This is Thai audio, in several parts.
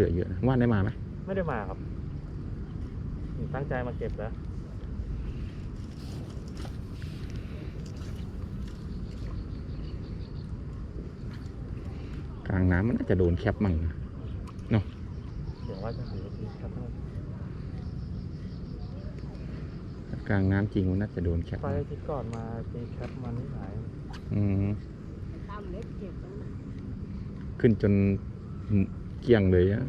เหลือเยอะนะว่านได้มาไหมไม่ได้มาครับผมตั้งใจมาเก็บแล้วกลางน้ำมันน่าจะโดนแคปมั่งนะเดี๋ยวว่าจะถือทีครับถ้ากลางน้ำจริงมันน่าจะโดนแคปไปมั่งที่ก่อนมาตีแคปมันไม่หายอืมตามเล็กเก็บแล้วนะขึ้นจน เกี่ยงเลยอะ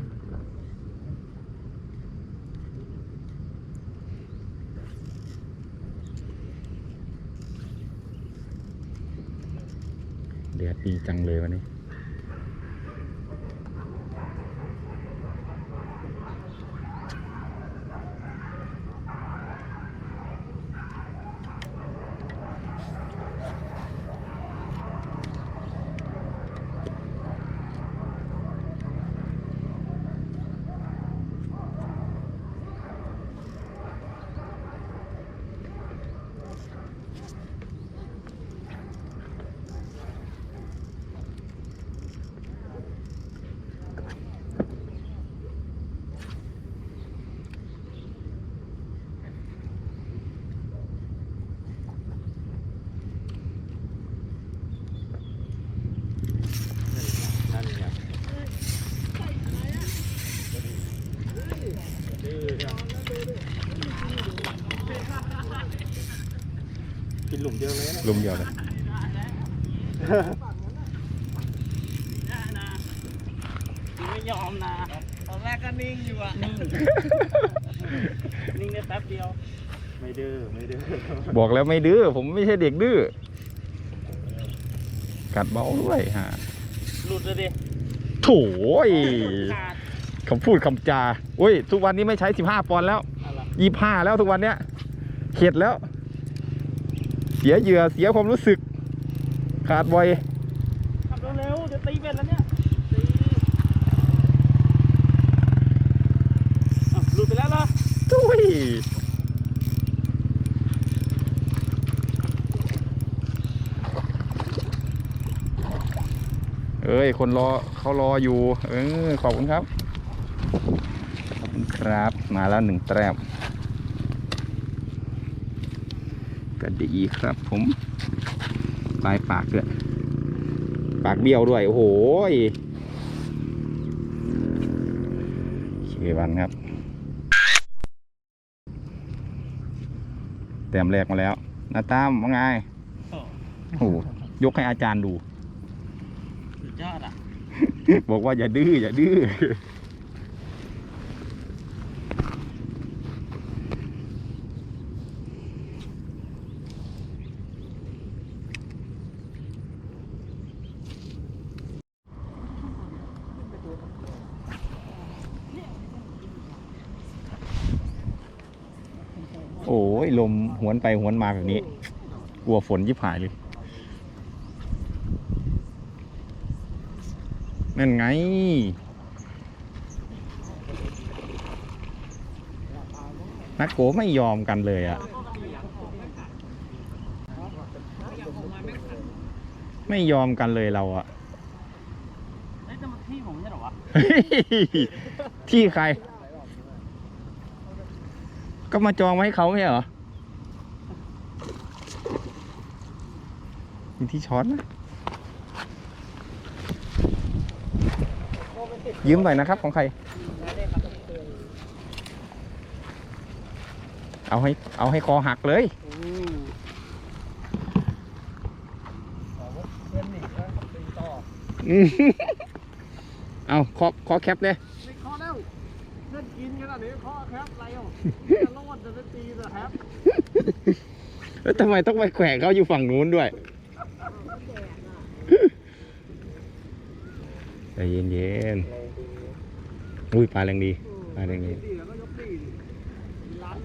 แดดดีจังเลยวันนี้ ลุมเดียวเลยนะลุมเดียวเลยไม่ยอมนะ ตอนแรกก็นิ่งอยู่อะนิ่งนิ่งได้แป๊บเดียว ไม่ดื้อ ไม่ดื้อ บอกแล้วไม่ดื้อ ผมไม่ใช่เด็กดื้อ กัดเบาด้วยฮะ หลุดเลยดิโถ่ยขาดคำพูดคำจาโอ้ย ทุกวันนี้ไม่ใช้สิบห้าปอนด์แล้ว อะไรยี่ห้าแล้วทุกวันเนี้ยเข็ดแล้ว เสียเหยื่อเสียความรู้สึก ขาดบ่อยขับเร็วๆเดี๋ยวตีเป็นแล้วเนี่ยตีอ้าวหลุดไปแล้วเหรอตุ้ยเอ้ย คนรอเขารออยู่ เออขอบคุณครับ ขอบคุณครับ มาแล้วหนึ่งแต้ม ก็ดีครับ ผมปลายปากด้วยปากเบี้ยวด้วย โอ้โหยเชวันครับ แต้มแรกมาแล้วนาตามว่าไงโอ้โอ้โหยกให้อาจารย์ดู สุดยอดอะ บอกว่าอย่าดื้ออย่าดื้อ โอ้ยลมห วนไปหวนมาแบบนี้ กลัวฝนยิบหายเลยนั่นไง นักโกไม่ยอมกันเลยอะไม่ยอมกันเลยเราอะเอ้ยแต่มันที่ใช่เหรอวะที่ใคร ก็มาจองไว้ให้เขาไม่เหรอ มีที่ช้อนไหมยืมหน่อยนะครับของใคร เอาให้เอาให้คอหักเลยเพื่อนหนีแล้วตีต่ออืมเอาคอคอแคปเลยไม่ข้อแล้วเพื่อนกินขนาดนี้ข้อแคปไรอะจะรอดจะได้ตีจะแคปแล้วทำไมต้องไปแขวะเขาอยู่ฝั่งนู้นด้วย ใจเย็นเย็นๆอุ้ยปลาแรงดีปลาแรงดีตีแล้วก็ยกตีลัน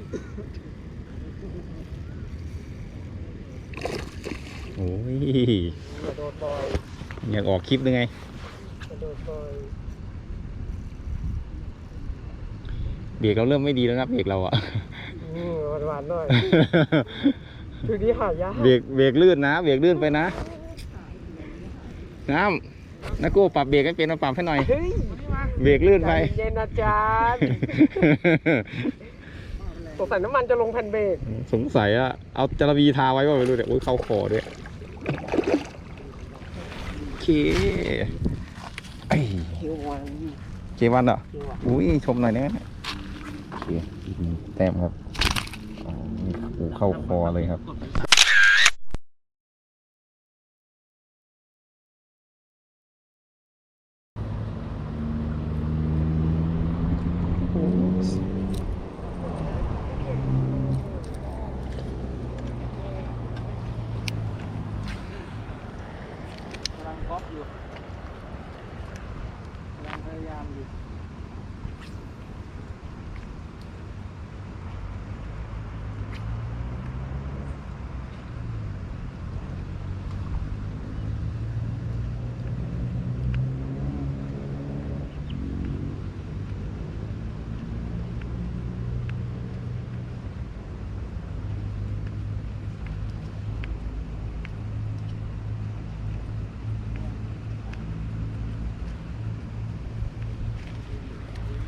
โอ้ยกระโดดบอยอยากออกคลิปหรือไงกระโดดบอยเบรกเราเริ่มไม่ดีแล้วนะเบรกเราอะอืมหวานๆหน่อยคือนี้หายากเบรกเบรกลื่นนะ เบรกลื่นไปนะ น้ำ นักกู้ปรับเบรกให้เป็นมาปรับให้หน่อย เฮ้ยเบรกลื่นไป ใจเย็นอาจารย์สงสัยน้ำมันจะลงแผ่นเบรกสงสัยอะเอาจารบีทาไว้ว่าไม่รู้เนี่ยอุ้ยเข้าคอด้วยโอเคไอ้คิววันเกวันเหรอคิววันอุ้ยชมหน่อยนะโอเคอีกหนึ่งแต้มครับอ๋อนี่โอ้เข้าคอเลยครับ กำลังก๊อปอยู่กำลังพยายามอยู่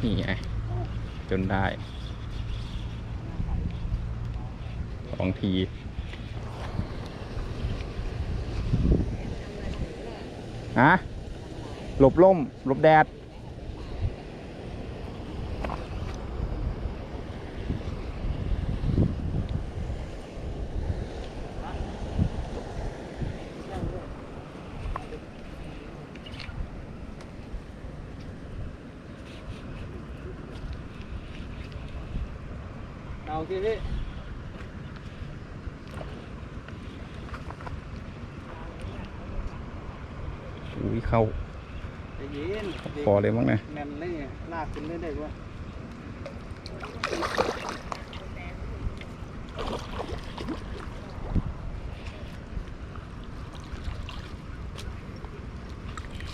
นี่ไงจนได้สองทีฮะหลบล่มหลบแดด เอาสิพี่อุ้ยเข้าใจเย็นคอเลยมั้งนะแน่นเลยลากขึ้นเรื่อยๆด้วย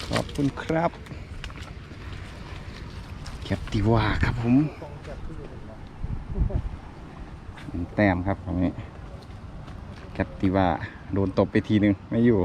ขอบคุณครับแคปติว่าครับผมหนึ่ง แต้มครับตรงนี้แคปติว่าโดนตบไปทีนึงไม่อยู่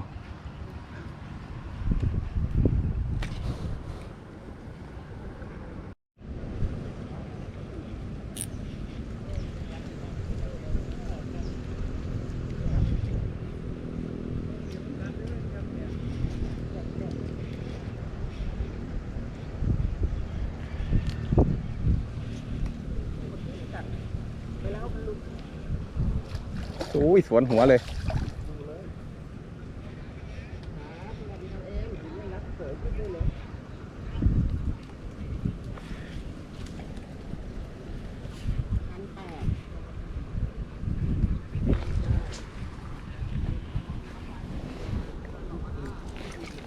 สวนหัวเลย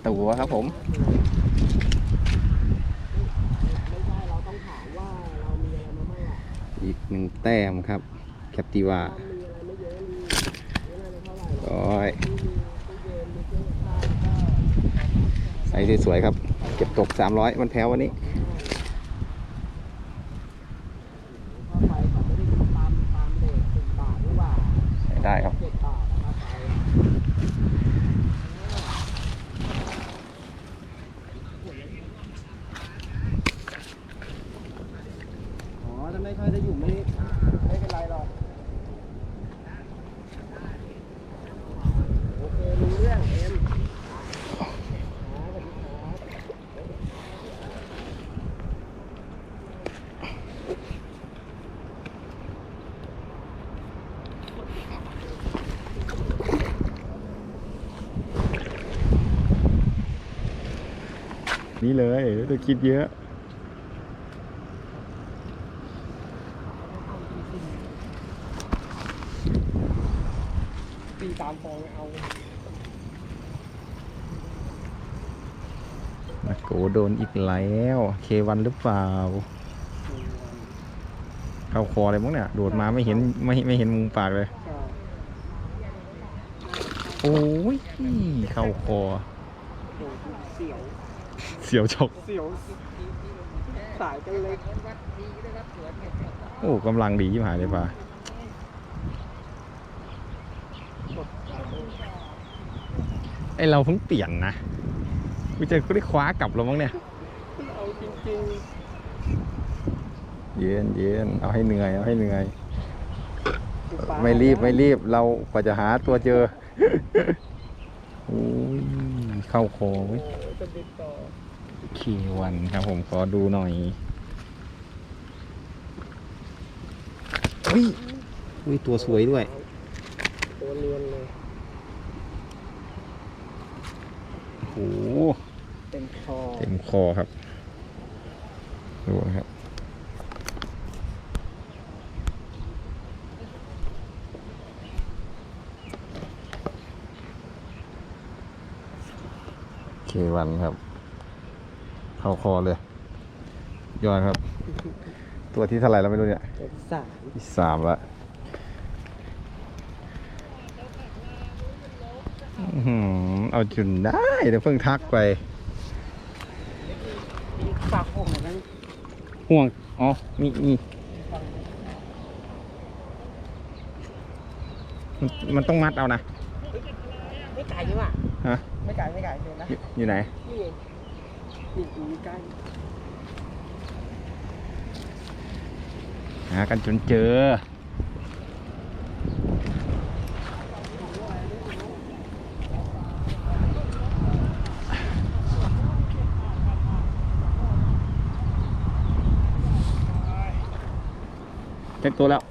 ตัวครับผมอีกหนึ่งแต้มครับ แคปติว่า ถ้ามีอะไรไม่เยอะมีไม่น่าจะเท่าไหร่หรอก โอ้ย ที่มีตู้เย็นมีเครื่องซักผ้าก็ ใส่สวยๆครับ เก็บตก 300 มันแพ้ววันนี้ ค่าไฟเขาไม่ได้ตามตามเด็กสิบบาทหรือเปล่า ใช้ได้ครับ เจ็ดบาทค่าไฟ อ๋อถ้าไม่ค่อยได้อยู่ไม่ไม่เป็นไรหรอก โอเครู้เรื่องเอ็ม นี่เลยไม่ต้องคิดเยอะตีตามฟองเอามาโกโดนอีกแล้วเควันหรือเปล่าเข้าคอเลยมั้งเนี่ย โดดมาไม่เห็นไม่ไม่เห็นมุมปากเลย โอ้ยเข้าคอเสียวเสียวชกเสียวสายกันเล็กโอ้กำลังดียิ่งหายเลยป่ะไอเราเพิ่งเปลี่ยนนะกูจะได้คว้ากลับแล้วมั้งเนี่ยเอาจริงจริงเย็นเย็นเอาให้เหนื่อยเอาให้เหนื่อยคือปลาไม่รีบไม่รีบเรากว่าจะหาตัวเจอโอ้ยเข้าคอเว้ยโอ้ยจะบิดต่อเควันครับผมขอดูหน่อยอุ้ยอุ้ยตัวสวยด้วย ตัวเรียนเลยโอ้โหเต็มคอเต็มคอครับ ดูนะครับเควันครับ เข้าคอเลยยอดครับ ตัวที่เท่าไหร่แล้วไม่รู้เนี่ยเต็มสามที่สามละอื้อหือเอาจุนได้เดี๋ยวเพิ่งทักไปมีปากผมเหมือนกันห่วง อ๋อ มีมีมันมันต้องมัดเอานะ ไม่ไกลใช่ป่ะฮะ ไม่ไกลไม่ไกลเดี๋ยวนะอยู่อยู่ไหน นี่องนี่อยู่ใกล้หากันจนเจอ เต็มตัวแล้ว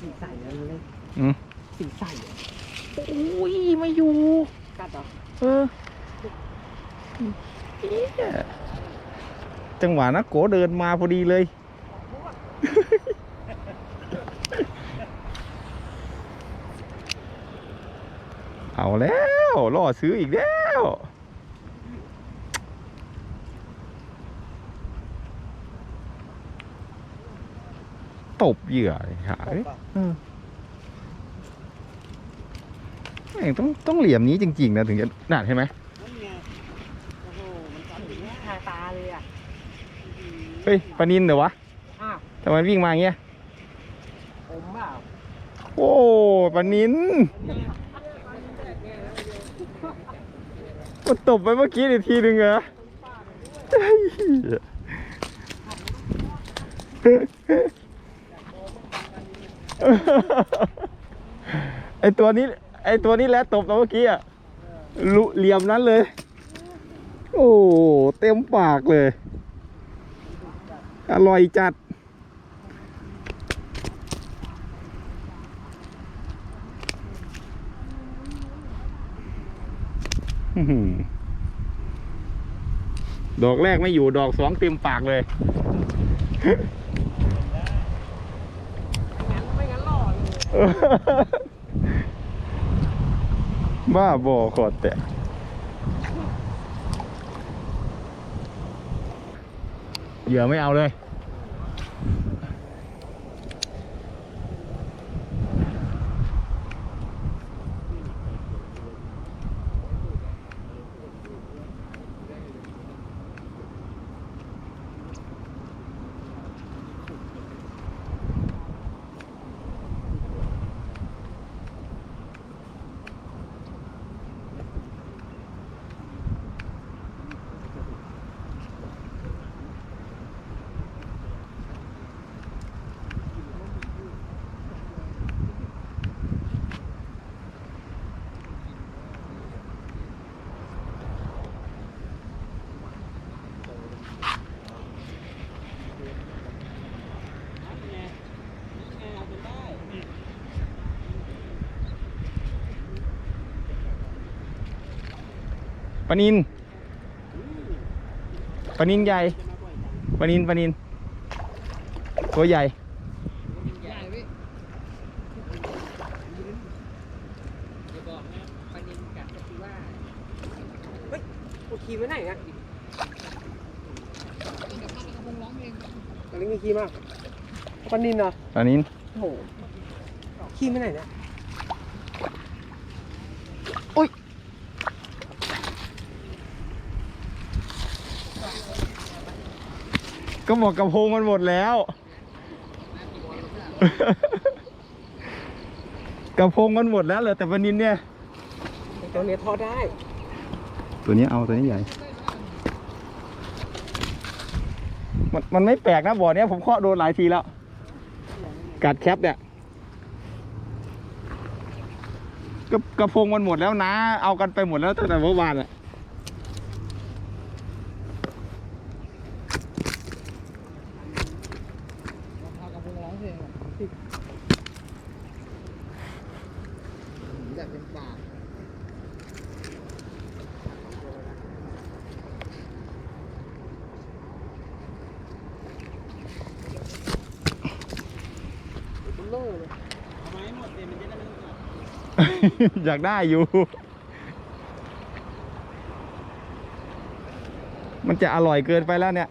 สีใสนั่นเลย อืม สีใส อุ้ยไม่อยู่ กัดเหรอ เออเอ๊ะ จังหวะนักโกเดินมาพอดีเลย เอาแล้วล่อซื้ออีกแล้วตบเหยื่อเลยหาเอ้ยเออแม่งต้องต้องเหลี่ยมนี้จริง ๆ นะ ถึงจะน่าเห็นไหม นั่นไงโอ้โหมันจับถึงคาตาเลยอะ เฮ้ยปลานินเหรอวะอ้าวทำไมวิ่งมาอย่างเงี้ย ผมเปล่าโอ้ปลานินมันตบไปเมื่อกี้อีกทีหนึ่งเหรอเฮ้ยไอตัวนี้ ไอตัวนี้แหละตบตอนเมื่อกี้อะลุเหลี่ยมนั้นเลย โอ้เต็มปากเลย อร่อยจัดอื้อหือดอกแรกไม่อยู่ดอกสองเต็มปากเลยงั้นไม่งั้นหล่อเลยบ้าบอขอดแต่ เหยื่อไม่เอาเลย ปลานินปลานินใหญ่ปลานินปลานิน ตัวใหญ่ ใหญ่พี่อย่าบอกนะปนินกัดก็คือว่าเฮ้ยกูขี่ไว้ไหนนะตอนนี้มีขี่มากปนินเหรอปลานินโอ้โหขี่ไว้ไหนเนี่ย ก็บอกกระพงมันหมดแล้ว กระพงมันหมดแล้วเหลือแต่ปลานินเนี่ย ตัวนี้ทอดได้ ตัวนี้เอาตัวนี้ใหญ่ มันมันไม่แปลกนะบ่อเนี้ยผมเคาะโดนหลายทีแล้ว กัดแคปเนี่ยก็กระพงมันหมดแล้วนะ เอากันไปหมดแล้วตั้งแต่เมื่อวานอะ พากระพงร้องเพลงอยากเป็นปาก เบลอเลย อยากได้อยู่ มันจะอร่อยเกินไปแล้วเนี่ย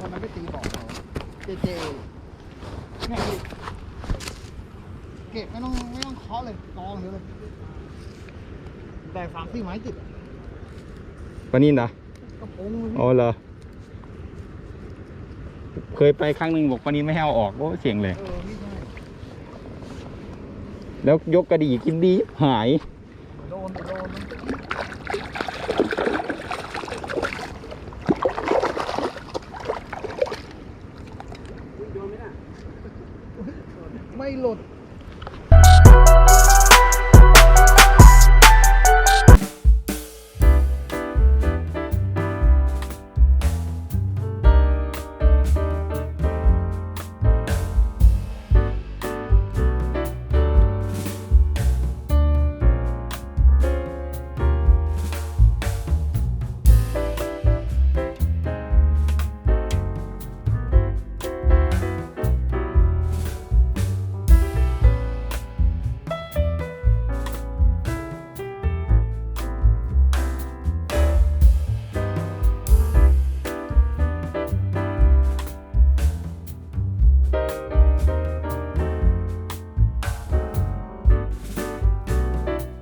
วันนั้นไปตีบอกเขาเจเจเนี่ยพี่เก็บไม่ต้องไม่ต้องเคาะเลยกองเดียวเลยแต่สามสี่ ไม้ติดปลานินเหรอกระพงเลยพี่อ๋อเหรอ เคยไปครั้งหนึ่งบอกปลานินไม่ให้เอาออกโอ้เสียงเลย เออไม่ใช่แล้วยกกระดี่กินดีหายเ